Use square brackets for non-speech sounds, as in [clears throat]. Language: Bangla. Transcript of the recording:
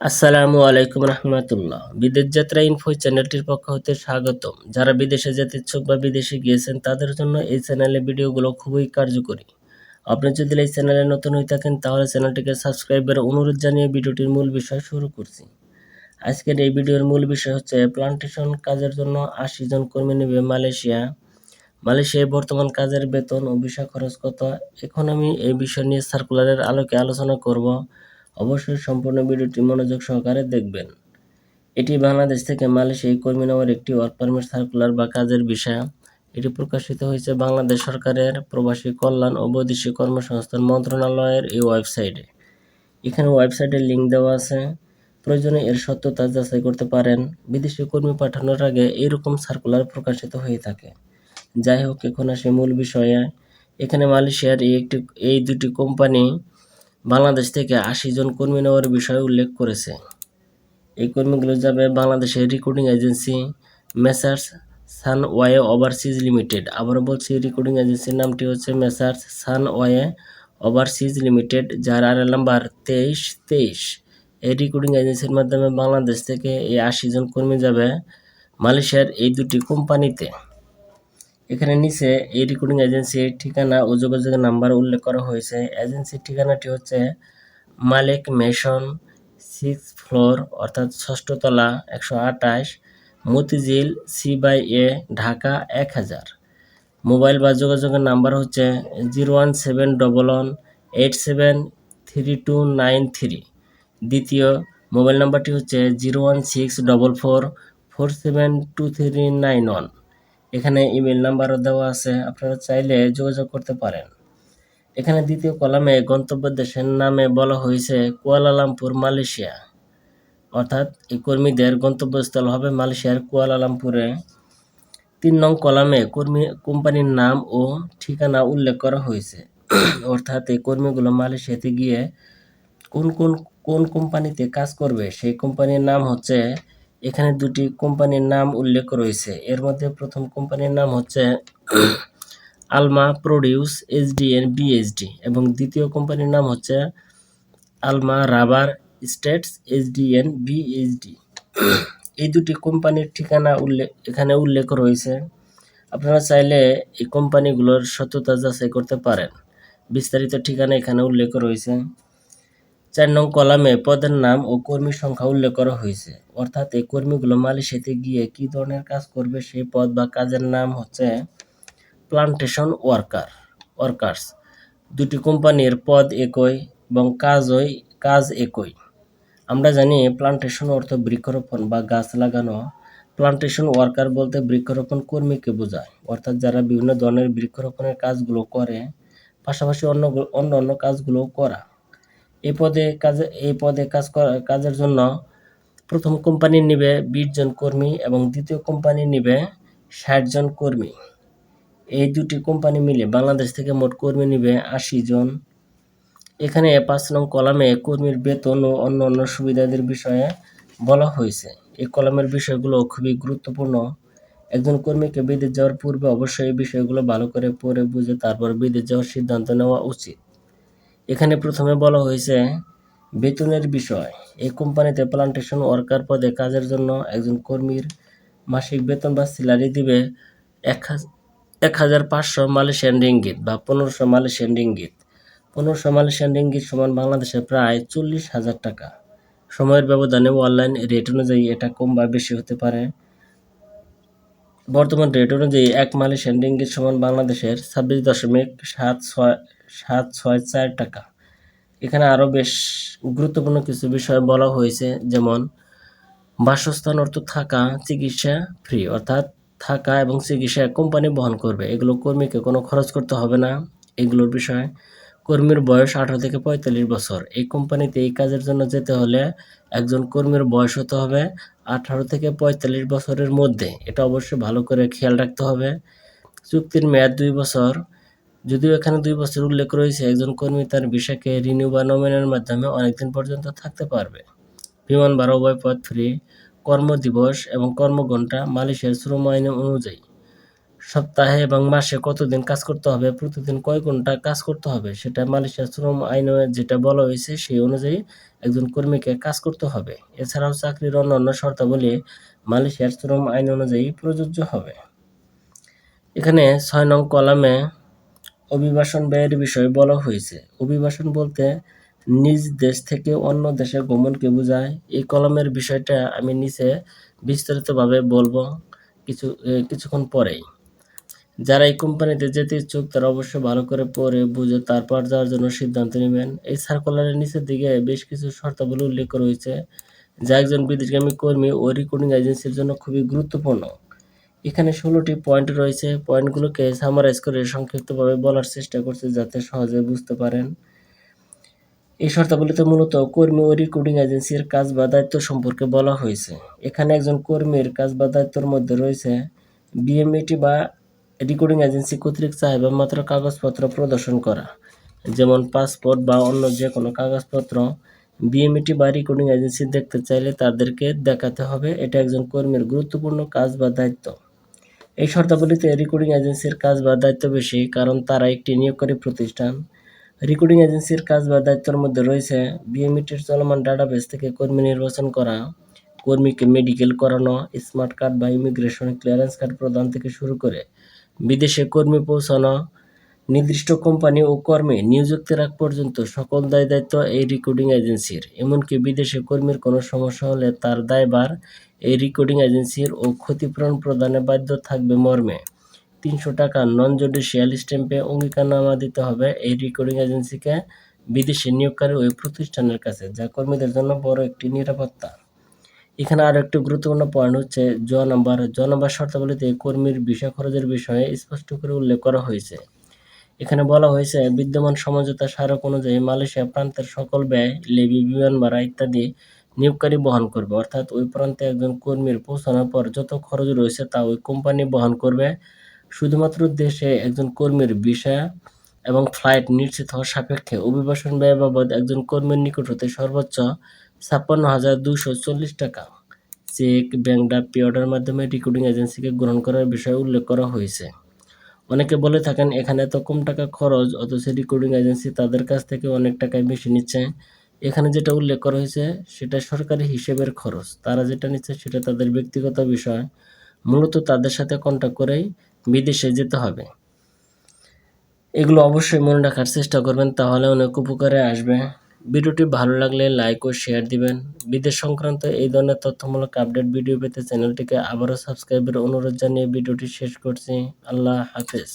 আসসালামু আলাইকুম রহমতুল্লাহ। বিদেশ যাত্রা ইনফো চ্যানেলটির পক্ষ হতে স্বাগতম। যারা বিদেশে যেতে ইচ্ছুক বা বিদেশে গিয়েছেন, তাদের জন্য এই চ্যানেলে ভিডিওগুলো খুবই কার্যকরী। আপনি যদি এই চ্যানেলে নতুন হয়ে থাকেন, তাহলে চ্যানেলটিকে সাবস্ক্রাইবের অনুরোধ জানিয়ে ভিডিওটির মূল বিষয় শুরু করছি। আজকের এই ভিডিওর মূল বিষয় হচ্ছে প্লান্টেশন কাজের জন্য আশি জন কর্মী নেবে মালয়েশিয়া। মালয়েশিয়ায় বর্তমান কাজের বেতন ও ভিসা খরচ কত? এখন আমি এই বিষয় নিয়ে সার্কুলারের আলোকে আলোচনা করব। অবশ্যই সম্পূর্ণ ভিডিওটি মনোযোগ সহকারে দেখবেন। এটি বাংলাদেশ থেকে মালয়েশিয়ায় কর্মী নেওয়ার একটি ওয়ার্ক পারমিট সার্কুলার বা কাজের বিষয়। এটি প্রকাশিত হয়েছে বাংলাদেশ সরকারের প্রবাসী কল্যাণ ও বৈদেশিক কর্মসংস্থান মন্ত্রণালয়ের এই ওয়েবসাইটে। এখানে ওয়েবসাইটের লিঙ্ক দেওয়া আছে। প্রয়োজনে এর সত্যতা যাচাই করতে পারেন। বিদেশি কর্মী পাঠানোর আগে এরকম সার্কুলার প্রকাশিত হয়ে থাকে। যাই হোক, এখন আসে মূল বিষয়ে। এখানে মালয়েশিয়ার এই একটি, এই দুটি কোম্পানি বাংলাদেশ থেকে আশি জন কর্মী নেওয়ার বিষয়ে উল্লেখ করেছে। এই কর্মীগুলো যাবে বাংলাদেশের recording agency Messrs Sunway overseas limited. আবারও বলছি, রেকর্ডিং এজেন্সির নামটি হচ্ছে মেসার্স সানওয়ে ওভারসিজ লিমিটেড, যার আর নাম্বার তেইশ তেইশ। এই রেকর্ডিং এজেন্সির মাধ্যমে বাংলাদেশ থেকে এই আশি জন কর্মী যাবে মালয়েশিয়ার এই দুটি কোম্পানিতে। এখানে নিচে এই রেকর্ডিং এজেন্সির ঠিকানা ও যোগাযোগের নাম্বার উল্লেখ করা হয়েছে। এজেন্সির ঠিকানাটি হচ্ছে মালিক মেশন সিক্স ফ্লোর, অর্থাৎ ষষ্ঠ তলা একশো আটাশ Motijheel C by A, Dhaka এক হাজার। মোবাইল বা যোগাযোগের নাম্বার হচ্ছে zero one seven double one eight seven three two nine three. দ্বিতীয়, মোবাইল নাম্বারটি হচ্ছে zero one six double four four seven two three nine one. এখানে ইমেল নাম্বারও দেওয়া আছে, আপনারা চাইলে যোগাযোগ করতে পারেন। এখানে দ্বিতীয় কলামে গন্তব্য দেশের নামে বলা হয়েছে কুয়ালালামপুর, মালয়েশিয়া। অর্থাৎ এই কর্মীদের গন্তব্যস্থল হবে মালয়েশিয়ার কুয়ালালামপুরে। তিন নং কলামে কর্মী, কোম্পানির নাম ও ঠিকানা উল্লেখ করা হয়েছে। অর্থাৎ এই কর্মীগুলো মালয়েশিয়াতে গিয়ে কোন কোন কোন কোম্পানিতে কাজ করবে, সেই কোম্পানির নাম হচ্ছে এখানে দুটি কোম্পানির নাম উল্লেখ রয়েছে। এর মধ্যে প্রথম কোম্পানির নাম হচ্ছে [clears throat] আলমা প্রডিউস এইচডিএন বিএসডি এবং দ্বিতীয় কোম্পানির নাম হচ্ছে Alma rubber estates HDN BHD [clears throat] এই দুটি কোম্পানির ঠিকানা উল্লেখ এখানে উল্লেখ রয়েছে। আপনারা চাইলে এই কোম্পানিগুলোর সত্যতা যাচাই করতে পারেন। বিস্তারিত ঠিকানা এখানে উল্লেখ রয়েছে। চার নং কলামে পদের নাম ও কর্মী সংখ্যা উল্লেখ করা হয়েছে। অর্থাৎ এই কর্মীগুলো মালয়েশিয়াতে গিয়ে কি ধরনের কাজ করবে সেই পদ বা কাজের নাম হচ্ছে প্লান্টেশন ওয়ার্কার ওয়ার্কার্স দুটি কোম্পানির পদ একই এবং কাজই, কাজ একই। আমরা জানি প্লান্টেশন অর্থ বৃক্ষরোপণ বা গাছ লাগানো। প্লান্টেশন ওয়ার্কার বলতে বৃক্ষরোপণ কর্মীকে বোঝায়। অর্থাৎ যারা বিভিন্ন ধরনের বৃক্ষরোপণের কাজগুলো করে, পাশাপাশি অন্য অন্য অন্য কাজগুলোও করা। এই পদে কাজে, এই পদে কাজ করা, কাজের জন্য প্রথম কোম্পানি নিবে বিশ জন কর্মী এবং দ্বিতীয় কোম্পানি নিবে ষাট জন কর্মী। এই দুটি কোম্পানি মিলে বাংলাদেশ থেকে মোট কর্মী নিবে আশি জন। এখানে পাঁচ নং কলামে কর্মীর বেতন ও অন্য অন্য সুবিধাদের বিষয়ে বলা হয়েছে। এই কলামের বিষয়গুলো খুবই গুরুত্বপূর্ণ। একজন কর্মীকে বিদেশ যাওয়ার পূর্বে অবশ্যই এই বিষয়গুলো ভালো করে পড়ে বুঝে তারপর বিদেশ যাওয়ার সিদ্ধান্ত নেওয়া উচিত। এখানে প্রথমে বলা হয়েছে বেতনের বিষয়। এই কোম্পানিতে প্লান্টেশন ওয়ার্কার পদে কাজের জন্য একজন কর্মীর মাসিক বেতন বা স্যালারি দিবে এক হাজার পাঁচশো মালয়েশিয়ান রিঙ্গিত বা পনেরোশো মালয়েশিয়ান রিঙ্গিত। পনেরোশো মালয়েশিয়ান রিঙ্গিত সমান বাংলাদেশে প্রায় চল্লিশ হাজার টাকা। সময়ের ব্যবধানে অনলাইন রেট অনুযায়ী এটা কম বা বেশি হতে পারে। বর্তমান রেট অনুযায়ী এক মালয়েশিয়ান রিঙ্গিত সমান বাংলাদেশের ছাব্বিশ দশমিক সাত ছয় সাত ছয় চার টাকা। এখানে আরও বেশ গুরুত্বপূর্ণ কিছু বিষয় বলা হয়েছে, যেমন বাসস্থান অর্থ থাকা, চিকিৎসা ফ্রি অর্থাৎ থাকা এবং চিকিৎসা কোম্পানি বহন করবে। এগুলো কর্মীকে কোনো খরচ করতে হবে না। এগুলোর বিষয়, কর্মীর বয়স আঠারো থেকে পঁয়তাল্লিশ বছর। এই কোম্পানিতে এই কাজের জন্য যেতে হলে একজন কর্মীর বয়স হতে হবে আঠারো থেকে পঁয়তাল্লিশ বছরের মধ্যে। এটা অবশ্যই ভালো করে খেয়াল রাখতে হবে। চুক্তির মেয়াদ দুই বছর। যদিও এখানে দুই বছর উল্লেখ রয়েছে, একজন কর্মী তার বিষয়কে রিনিউ বা নমিনের মাধ্যমে অনেকদিন পর্যন্ত থাকতে পারবে। বিমান ভাড়া, উভয় পথ ফ্রি, কর্মদিবস এবং কর্মঘণ্টা মালয়েশিয়ার শ্রম আইন অনুযায়ী। সপ্তাহে এবং মাসে কতদিন কাজ করতে হবে, প্রতিদিন কয় ঘণ্টা কাজ করতে হবে, সেটা মালয়েশিয়ার শ্রম আইনে যেটা বলা হয়েছে সেই অনুযায়ী একজন কর্মীকে কাজ করতে হবে। এছাড়াও চাকরির অন্যান্য শর্তাবলী মালয়েশিয়ার শ্রম আইন অনুযায়ী প্রযোজ্য হবে। এখানে ছয় নং কলামে অভিবাসন ব্যয়ের বিষয়ে বলা হয়েছে। অভিবাসন বলতে নিজ দেশ থেকে অন্য দেশে গমনকে বোঝায়। এই কলমের বিষয়টা আমি নিচে বিস্তারিতভাবে বলব কিছু কিছুক্ষণ পরেই। যারা এই কোম্পানিতে যেতে ইচ্ছুক, তারা অবশ্যই ভালো করে পড়ে, বুঝে, তারপর যাওয়ার জন্য সিদ্ধান্ত নেবেন। এই সার্কুলারের নিচের দিকে বেশ কিছু শর্তাবলী উল্লেখ রয়েছে, যা একজন বিদেশগামী কর্মী ও রিক্রুটিং এজেন্সির জন্য খুবই গুরুত্বপূর্ণ। এখানে ষোলোটি পয়েন্ট রয়েছে। পয়েন্টগুলোকে সামারাইজ করে সংক্ষিপ্তভাবে বলার চেষ্টা করছে যাতে সহজে বুঝতে পারেন। এই শর্তাবলীতে মূলত কর্মী ও রিক্রুটিং এজেন্সির কাজ বা দায়িত্ব সম্পর্কে বলা হয়েছে। এখানে একজন কর্মীর কাজ বা দায়িত্বের মধ্যে রয়েছে বিএমইটি বা রিক্রুটিং এজেন্সি কর্তৃক চাহিদা মাত্র কাগজপত্র প্রদর্শন করা। যেমন পাসপোর্ট বা অন্য যে কোনো কাগজপত্র বিএমইটি বা রিক্রুটিং এজেন্সি দেখতে চাইলে তাদেরকে দেখাতে হবে। এটা একজন কর্মীর গুরুত্বপূর্ণ কাজ বা দায়িত্ব। এই শর্তাবলীতে রেকর্ডিং এজেন্সির কাজ বা দায়িত্ব বেশি, কারণ তারা একটি নিয়োগকারী প্রতিষ্ঠান। রেকর্ডিং এজেন্সির কাজ বা দায়িত্বের মধ্যে রয়েছে বিএমইটির চলমান ডাটাবেস থেকে কর্মী নির্বাচন করা, কর্মীকে মেডিকেল করানো স্মার্ট কার্ড বা ইমিগ্রেশন ক্লিয়ারেন্স কার্ড প্রদান থেকে শুরু করে বিদেশে কর্মী পৌঁছানো, নির্দিষ্ট কোম্পানি ও কর্মে নিযুক্তির আগ পর্যন্ত সকল দায় দায়িত্ব এই রেকর্ডিং এজেন্সির এমনকি বিদেশে কর্মীর কোনো সমস্যা হলে তার দায়ভার এই রিক্রুটিং এজেন্সির ও ক্ষতিপূরণ প্রদানে বাধ্য থাকবে মর্মে। তিনশো টাকা নন জুডিশিয়াল স্ট্যাম্পে অঙ্গীকারনামা দিতে হবে এই রেকর্ডিং এজেন্সিকে বিদেশে নিয়োগকারী ওই প্রতিষ্ঠানের কাছে, যা কর্মীদের জন্য বড় একটি নিরাপত্তা। এখানে আরও একটি গুরুত্বপূর্ণ পয়েন্ট হচ্ছে জ নাম্বার। জ নাম্বার শর্তাবলীতে কর্মীর ভিসা খরচের বিষয়ে স্পষ্ট করে উল্লেখ করা হয়েছে। এখানে বলা হয়েছে, বিদ্যমান সমঝোতা স্মারক অনুযায়ী মালয়েশিয়া প্রান্তের সকল ব্যয়, লেবি বিমান ভাড়া ইত্যাদি নিয়োগকারী বহন করবে। অর্থাৎ ওই প্রান্তে একজন কর্মীর পৌঁছানোর পর যত খরচ রয়েছে তা ওই কোম্পানি বহন করবে। শুধুমাত্র দেশে একজন কর্মীর ভিসা এবং ফ্লাইট নিশ্চিত হওয়ার সাপেক্ষে অভিবাসন ব্যয় বাবদ একজন কর্মীর নিকট হতে সর্বোচ্চ ছাপ্পান্ন হাজার দুশো চল্লিশ টাকা। চেক, ব্যাংক ডাক, পে অর্ডারের মাধ্যমে রিক্রুটিং এজেন্সিকে গ্রহণ করার বিষয়ে উল্লেখ করা হয়েছে। অনেকে বলে থাকেন, এখানে এত কম টাকা খরচ, অথচ রিক্রুটিং এজেন্সি তাদের কাছ থেকে অনেক টাকায় বেশি নিচ্ছে। এখানে যেটা উল্লেখ করা হয়েছে, সেটা সরকারি হিসেবের খরচ। তারা যেটা নিচ্ছে সেটা তাদের ব্যক্তিগত বিষয়। মূলত তাদের সাথে কন্ট্যাক্ট করেই বিদেশে যেতে হবে। এগুলো অবশ্যই মনে রাখার চেষ্টা করবেন, তাহলে অনেক উপকারে আসবে। ভিডিওটি ভালো লাগলে লাইক ও শেয়ার দিবেন। বিদেশ সংক্রান্ত এই ধরনের তথ্যমূলক আপডেট ভিডিও পেতে চ্যানেলটিকে আবারও সাবস্ক্রাইবের অনুরোধ জানিয়ে ভিডিওটি শেষ করছি। আল্লাহ হাফেজ।